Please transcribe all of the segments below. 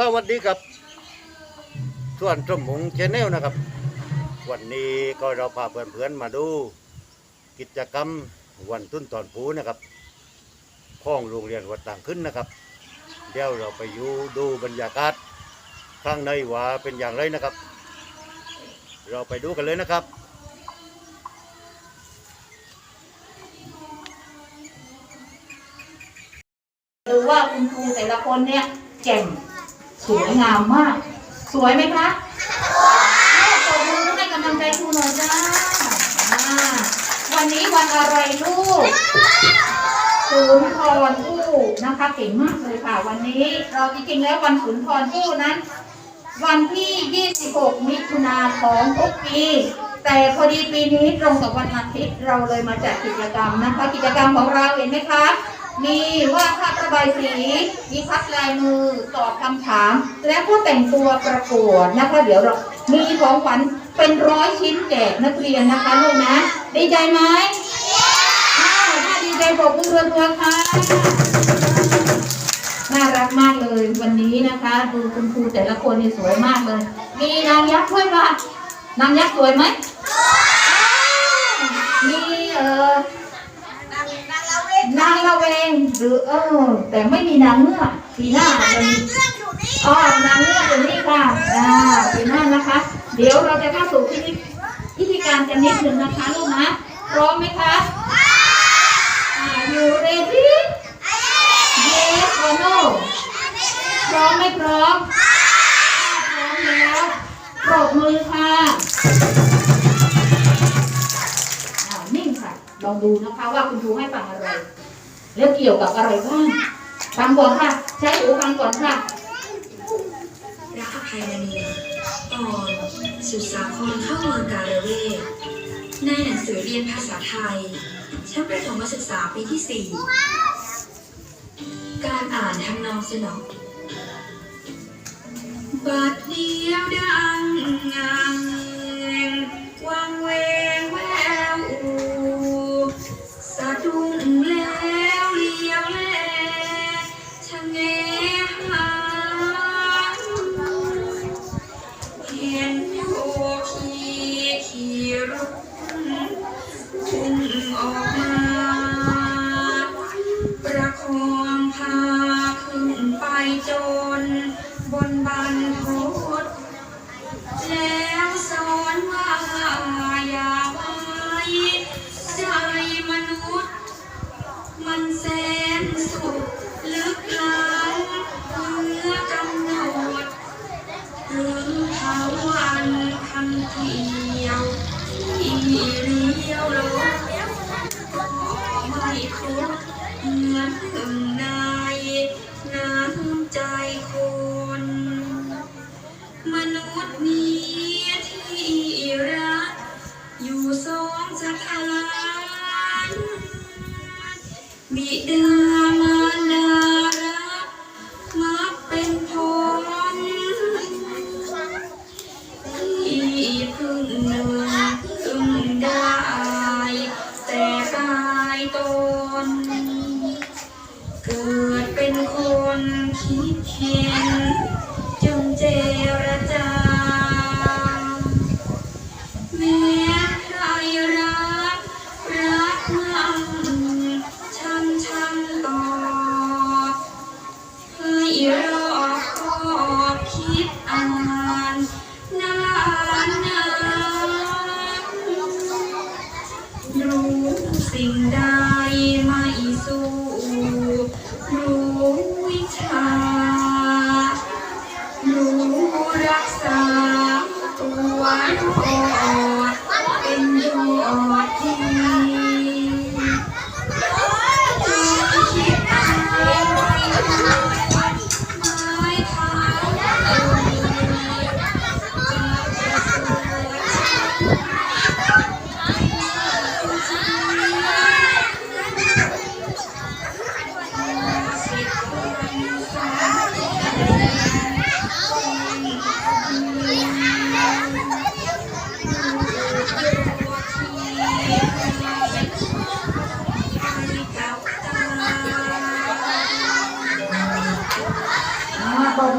สวัสดีครับส่วนสมุงชนแนลนะครับ วันนี้ก็เราพาเพื่อนๆมาดู กิจกรรมวันตุ้นตอนผูนะครับของโรงเรียนวัดต่างขึ้นนะครับ เดี๋ยวเราไปอยู่ดูบรรยากาศข้างในว่าเป็นอย่างไรนะครับ เราไปดูกันเลยนะครับดูว่าคุณครูแต่ละคนเนี่ยแจ่ม สวยงามมาก สวยไหมคะสวยตบมือให้กำลังใจครูหน่อยจ้าอ่าวันนี้วันอะไรลูกศูนย์ทรผู้นะคะเก่งมากเลยค่ะ วันนี้เราจริงๆแล้ววันศูนย์ทรผู้นั้น วันที่ 26 มิถุนาของทุกปี แต่พอดีปีนี้ตรงกับวันอาทิตย์เราเลยมาจัดกิจกรรมนะคะ กิจกรรมของเราเห็นไหมคะ มีวาดภาพระบายสี มีพัดลายมือตอบคำถาม แล้วก็แต่งตัวประกวดนะคะ เดี๋ยวเรามีของขวัญเป็นร้อยชิ้นแจกนักเรียนนะคะลูกนะ ดีใจไหมอ้าวถ้าดีใจบอกมือรัวๆค่ะ น่ารักมากเลยวันนี้นะคะดูคุณครูแต่ละคนนี่สวยมากเลย มีนางยักษ์ด้วยป่ะนางยักษ์สวยไหมมีเออ นางละเวงหรือเออ แต่ไม่มีนางเงือกปีหน้าจะมีอ๋อนางเงือกอยู่นี่ค่ะอ่าปีหน้านะคะ เดี๋ยวเราจะเข้าสู่พิธีพิธีการกันนิดหนึ่งนะคะลูกนะพร้อมไหมคะอ่า you ready yes or no พร้อมไม่พร้อมพร้อมแล้วปรบมือค่ะอ่านิ่งค่ะ ลองดูนะคะว่าคุณครูให้ฟังอะไร แล้วเกี่ยวกับอะไรบ้างฟังก่อนค่ะ ใช้หูฟังก่อนค่ะรักอภัยมณีตอนสุดสาครเข้าเมืองกาลเวทในหนังสือเรียนภาษาไทย ชั้นประถมศึกษาปีที่4การอ่านทำนองสนองบัดเดียวดังงา นบันทุดแล้วสอนว่าอย่าไว้ใจมนุษย์ มันแสนสุดลึกล้ำเหลือกำหนดหรือเท้าวันคันเที่ยวที่เลี้ยวรถก็ไม่ครบเหมือนหนึ่งนน้ ตัว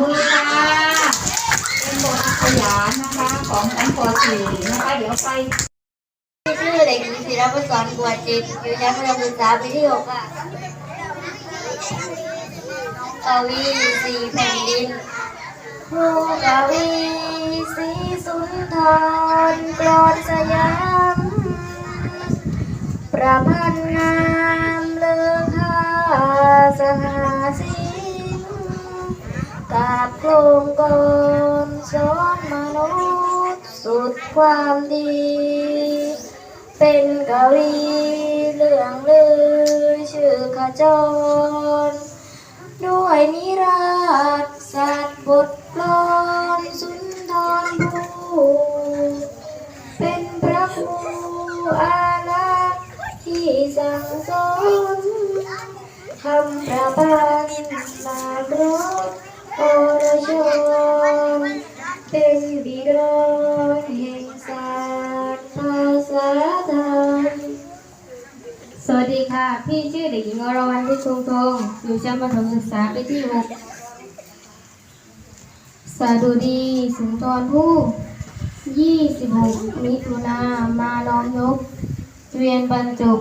มือค่ะเป็นบทขยานนะคะ ของชั้นป .4 นะคะ เดี๋ยวไปชื่อเด็กหญิงศิลปศรบัวจิตอยู่ชั้นประถมศึกษาปีที่หกค่ะกาวีสีแผ่นดินผู้กวีสีสุนทรกรอนสยามประพันธ์งามเลือค่าสหาสี กาบโครงกลสอนมนุษย์สุดความดี เป็นกวีเรื่องลือชื่อขจร ด้วยนิราศสัตว์บท รชรเป็นบิดาแห่งศาสตร์ภาษาไทยสวัสดีค่ะ พี่ชื่อเด็กหญิงอรวรรณพิชุมทงอยู่ชั้นประถมศึกษาปีที่หกสดุดีสุนทรภู่26 มิถุนามาล้อมยกเวียนบรรจุ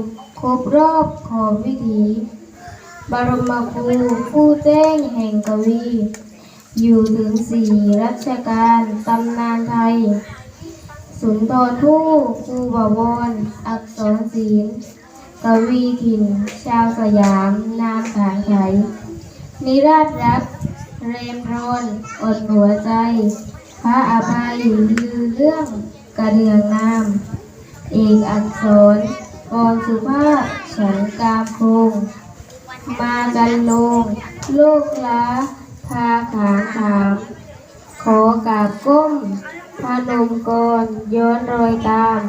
ครบรอบของวิถี บรมครูผู้แจ้งแห่งกวี อยู่ถึงสี่รัชกาลตำนานไทย สุนทรภู่ครูบวร อักษรศิลป์กวีถิ่น ชาวสยาม นามฐานไถนิราชรัก เรมรนอดหัวใจ พระอภัยลือเรื่องกระเดืองนาม เอกอักษรกรสุภาพฉันกามคง มากันลง โลกล้า พาขาขามขอกราบก้มพนมกรย้อนรอยตาม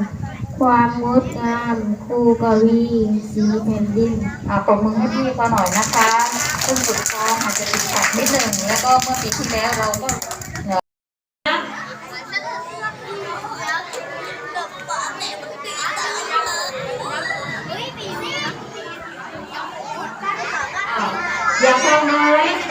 ความงดงามครูกวีสีแผ่นดินอ่าปรบมือให้พี่เขาหน่อยนะคะซึ่งสุดท้องอาจจะติดขัดนิดหนึ่งแล้วก็เมื่อปีที่แล้วเราก็อยากฟังไหม